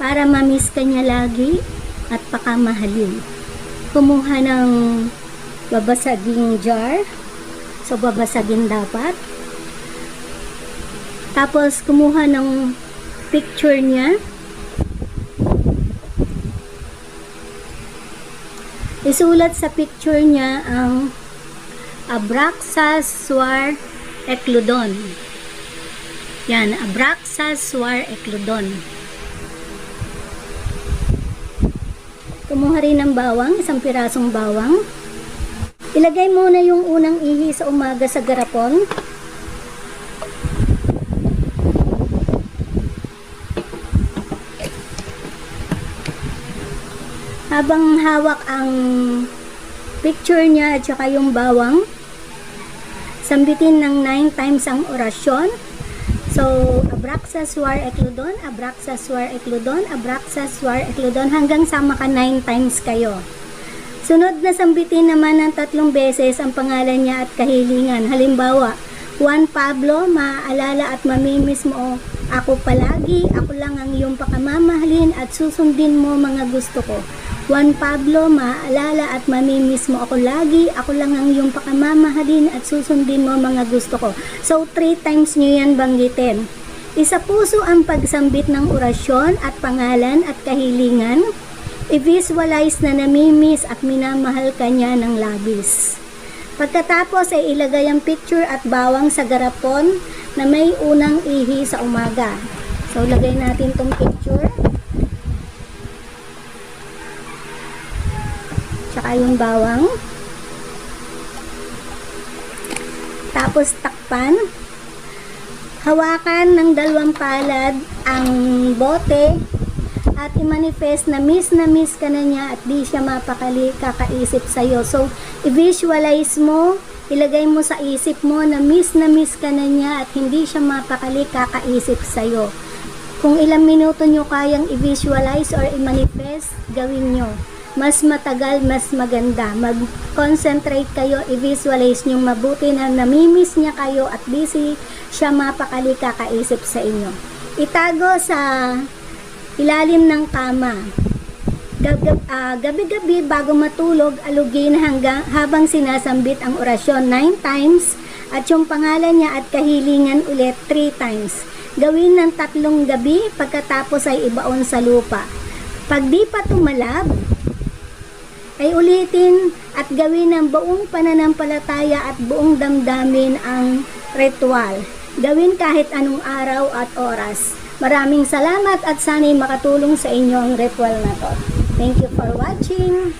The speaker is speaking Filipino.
para mamiss ka niya lagi at pakamahalin. Kumuha ng babasaging jar. So, babasagin dapat. Tapos, kumuha ng picture niya. Isulat sa picture niya ang Abraxas Swar Ekludon. Yan, Abraxas Swar Ekludon. Kumuha rin ng bawang, isang pirasong bawang. Ilagay muna yung unang ihi sa umaga sa garapon. Habang hawak ang picture niya at saka yung bawang, sambitin ng 9 times ang orasyon. So, Abraxa Swar Ekludon, Abraxa Swar Ekludon, Abraxa Swar Ekludon, hanggang sa maka 9 times kayo. Sunod na sambitin naman ng tatlong beses ang pangalan niya at kahilingan. Halimbawa, Juan Pablo, maaalala at mamimiss mo ako palagi, ako lang ang iyong pakamamahalin at susundin mo mga gusto ko. Juan Pablo, maaalala at mamimiss mo ako lagi, ako lang ang iyong pakamamahalin at susundin mo mga gusto ko. So, three times nyo yan banggitin. Isa puso ang pagsambit ng orasyon at pangalan at kahilingan. I-visualize na namimiss at minamahal ka niya ng labis. Pagkatapos ay ilagay ang picture at bawang sa garapon na may unang ihi sa umaga. So, lagay natin tong picture. Tsaka yung bawang. Tapos takpan. Hawakan ng dalawang palad ang bote at i-manifest na miss na miss ka na niya at di siya mapakali kakaisip sa'yo. So, i-visualize mo, ilagay mo sa isip mo na miss na miss ka na niya at hindi siya mapakali kakaisip sa'yo. Kung ilang minuto nyo kayang i-visualize or i-manifest, gawin nyo. Mas matagal, mas maganda. Mag-concentrate kayo, i-visualize nyo mabuti na namimiss niya kayo at busy siya mapakali kakaisip sa inyo. Itago sa ilalim ng kama. Gab- ah, Gabi-gabi bago matulog, alugin hanggang habang sinasambit ang orasyon 9 times at yung pangalan niya at kahilingan ulit 3 times. Gawin ng tatlong gabi pagkatapos ay ibaon sa lupa. Pag di pa tumalab, ay ulitin at gawin ng buong pananampalataya at buong damdamin ang ritual. Gawin kahit anong araw at oras. Maraming salamat at sana'y makatulong sa inyo ang ritual na to. Thank you for watching.